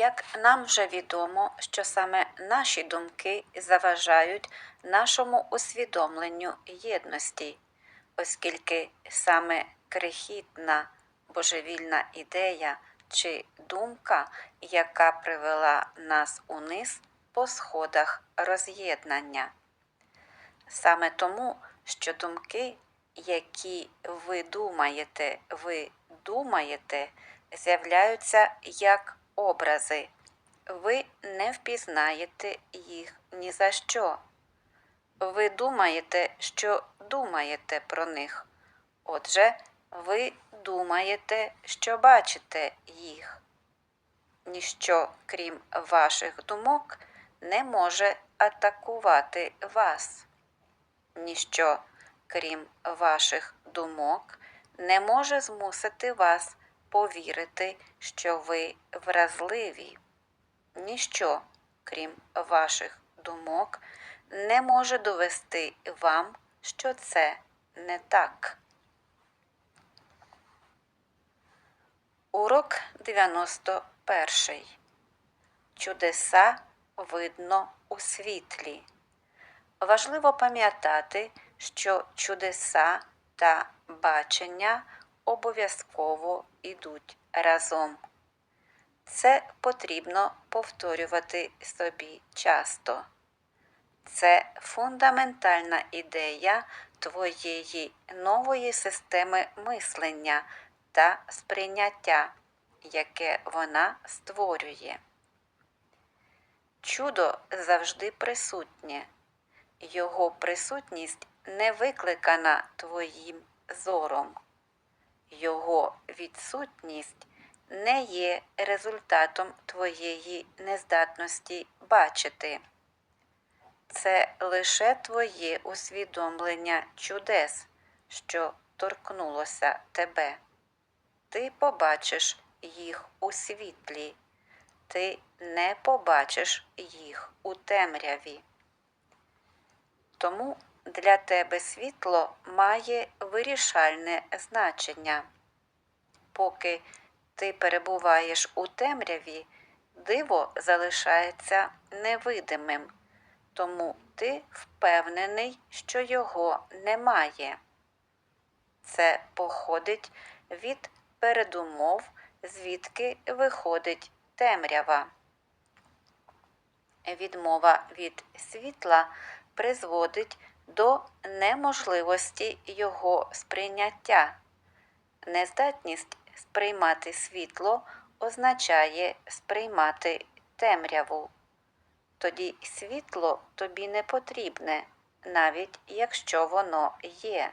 Як нам вже відомо, що саме наші думки заважають нашому усвідомленню єдності, оскільки саме крихітна божевільна ідея чи думка, яка привела нас униз по сходах роз'єднання. Саме тому, що думки, які ви думаєте, ви думаєте, з'являються як образи. Ви не впізнаєте їх ні за що. Ви думаєте, що думаєте про них. Отже, ви думаєте, що бачите їх. Ніщо, крім ваших думок, не може атакувати вас. Ніщо, крім ваших думок, не може змусити вас повірити, що ви вразливі. Ніщо, крім ваших думок, не може довести вам, що це не так. Урок 91. Чудеса видно у світлі. Важливо пам'ятати, що чудеса та бачення обов'язково йдуть разом. Це потрібно повторювати собі часто. Це фундаментальна ідея твоєї нової системи мислення та сприйняття, яке вона створює. Чудо завжди присутнє. Його присутність не викликана твоїм зором. Його відсутність не є результатом твоєї нездатності бачити. Це лише твоє усвідомлення чудес, що торкнулося тебе. Ти побачиш їх у світлі, ти не побачиш їх у темряві. Тому для тебе світло має вирішальне значення. Поки ти перебуваєш у темряві, диво залишається невидимим, тому ти впевнений, що його немає. Це походить від передумов, звідки виходить темрява. Відмова від світла призводить до неможливості його сприйняття. Нездатність сприймати світло означає сприймати темряву. Тоді світло тобі не потрібне, навіть якщо воно є.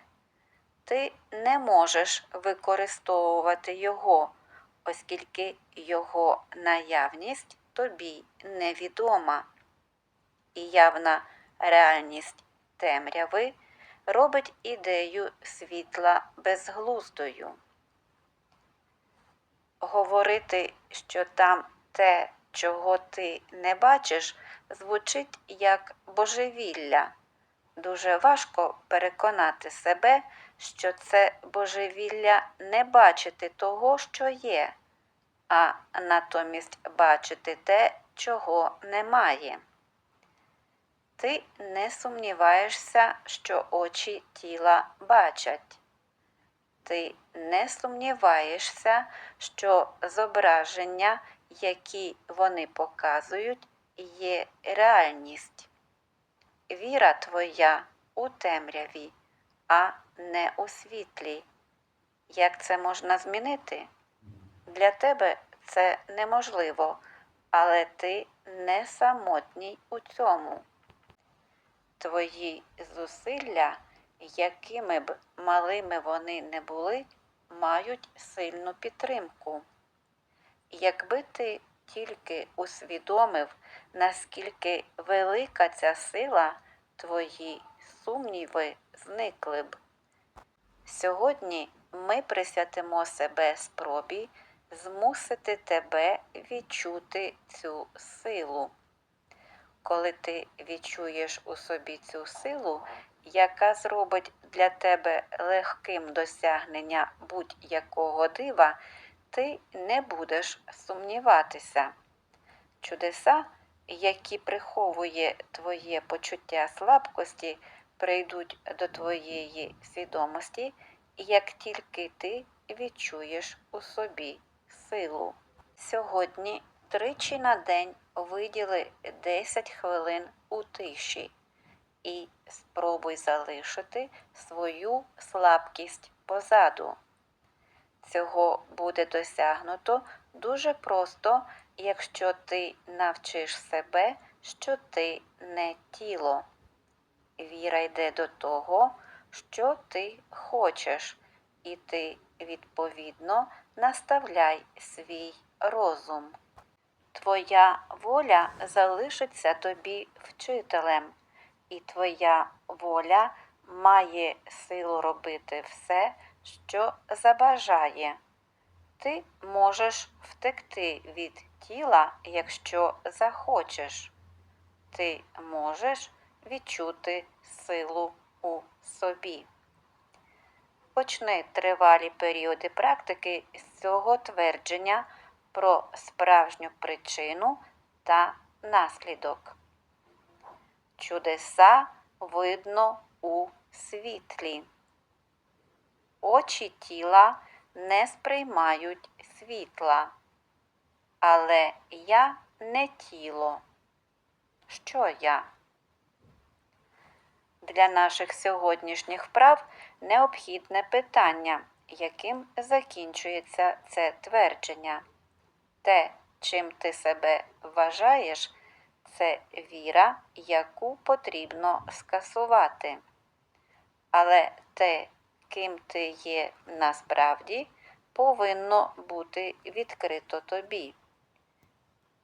Ти не можеш використовувати його, оскільки його наявність тобі невідома. І явна реальність темряви робить ідею світла безглуздою. Говорити, що там те, чого ти не бачиш, звучить як божевілля. Дуже важко переконати себе, що це божевілля не бачити того, що є, а натомість бачити те, чого немає. Ти не сумніваєшся, що очі тіла бачать. Ти не сумніваєшся, що зображення, які вони показують, є реальність. Віра твоя у темряві, а не у світлі. Як це можна змінити? Для тебе це неможливо, але ти не самотній у цьому. Твої зусилля, якими б малими вони не були, мають сильну підтримку. Якби ти тільки усвідомив, наскільки велика ця сила, твої сумніви зникли б. Сьогодні ми присвятимо себе спробі змусити тебе відчути цю силу. Коли ти відчуєш у собі цю силу, яка зробить для тебе легким досягнення будь-якого дива, ти не будеш сумніватися. Чудеса, які приховує твоє почуття слабкості, прийдуть до твоєї свідомості, як тільки ти відчуєш у собі силу. Сьогодні тричі на день виділи 10 хвилин у тиші і спробуй залишити свою слабкість позаду. Цього буде досягнуто дуже просто, якщо ти навчиш себе, що ти не тіло. Віра йде до того, що ти хочеш, і ти відповідно наставляй свій розум. Твоя воля залишиться тобі вчителем, і твоя воля має силу робити все, що забажає. Ти можеш втекти від тіла, якщо захочеш. Ти можеш відчути силу у собі. Почни тривалі періоди практики з цього твердження про справжню причину та наслідок. Чудеса видно у світлі. Очі тіла не сприймають світла, але я не тіло. Що я? Для наших сьогоднішніх вправ необхідне питання, яким закінчується це твердження. Те, чим ти себе вважаєш, це віра, яку потрібно скасувати. Але те, ким ти є насправді, повинно бути відкрито тобі.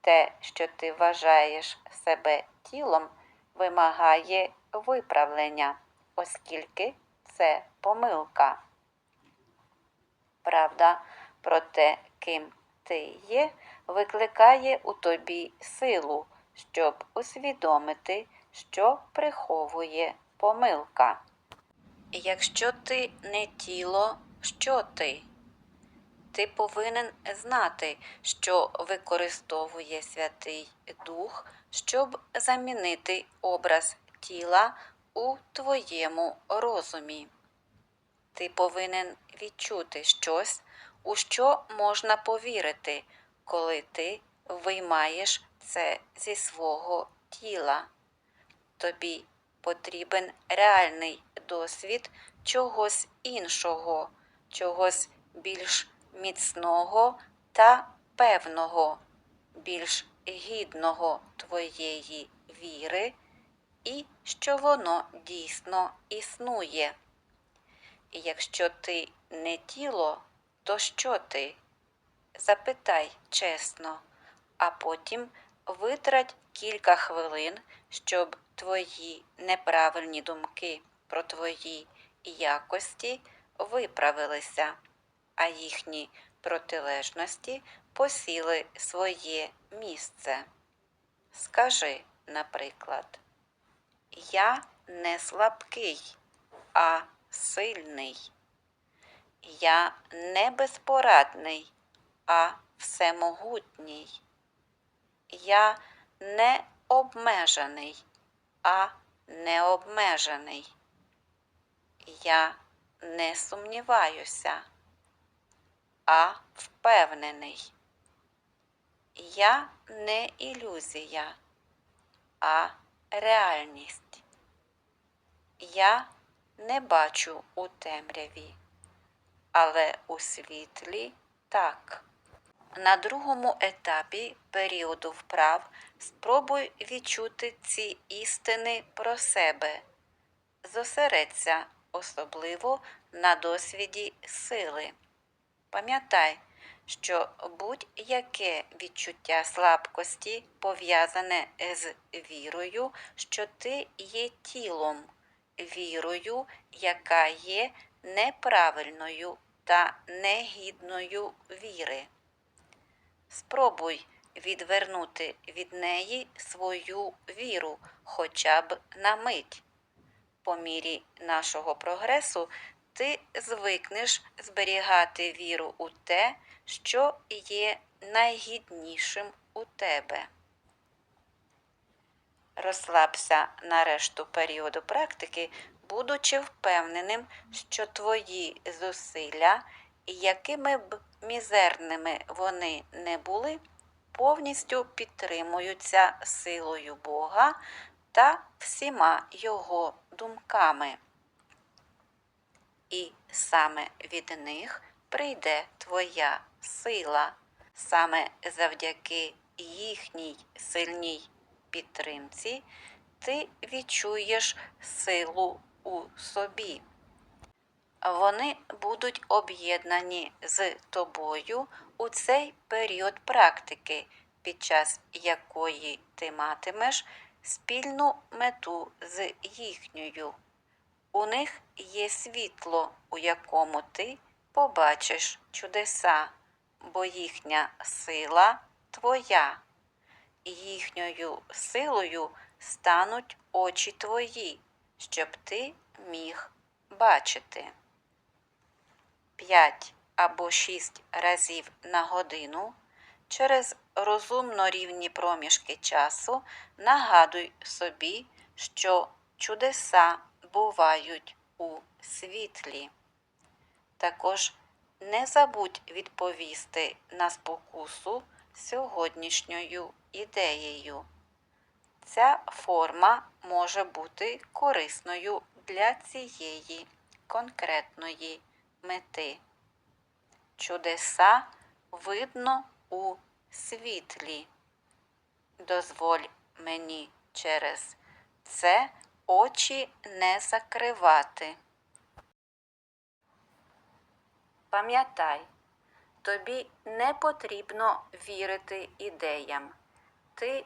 Те, що ти вважаєш себе тілом, вимагає виправлення, оскільки це помилка. Правда про те, ким ти є, викликає у тобі силу, щоб усвідомити, що приховує помилка. Якщо ти не тіло, що ти? Ти повинен знати, що використовує Святий Дух, щоб замінити образ тіла у твоєму розумі. Ти повинен відчути щось, у що можна повірити, коли ти виймаєш це зі свого тіла. Тобі потрібен реальний досвід чогось іншого, чогось більш міцного та певного, більш гідного твоєї віри, і що воно дійсно існує. Якщо ти не тіло, то що ти? Запитай чесно, а потім витрать кілька хвилин, щоб твої неправильні думки про твої якості виправилися, а їхні протилежності посіли своє місце. Скажи, наприклад, я не слабкий, а сильний. Я не безпорадний, а всемогутній. Я не обмежений, а необмежений. Я не сумніваюся, а впевнений. Я не ілюзія, а реальність. Я не бачу у темряві, але у світлі так. На другому етапі періоду вправ спробуй відчути ці істини про себе. Зосередься особливо на досвіді сили. Пам'ятай, що будь-яке відчуття слабкості пов'язане з вірою, що ти є тілом, вірою, яка є неправильною та негідною віри. Спробуй відвернути від неї свою віру хоча б на мить. По мірі нашого прогресу ти звикнеш зберігати віру у те, що є найгіднішим у тебе. Розслабся на решту періоду практики, будучи впевненим, що твої зусилля, якими б мізерними вони не були, повністю підтримуються силою Бога та всіма його думками. І саме від них прийде твоя сила, саме завдяки їхній сильній підтримці ти відчуєш силу у собі. Вони будуть об'єднані з тобою у цей період практики, під час якої ти матимеш спільну мету з їхньою. У них є світло, у якому ти побачиш чудеса, бо їхня сила твоя. Їхньою силою стануть очі твої, щоб ти міг бачити. П'ять або шість разів на годину через розумно рівні проміжки часу нагадуй собі, що чудеса бувають у світлі. Також не забудь відповісти на спокусу сьогоднішньою ідеєю. Ця форма може бути корисною для цієї конкретної мети. Чудеса видно у світлі. Дозволь мені через це очі не закривати. Пам'ятай, тобі не потрібно вірити ідеям. Ти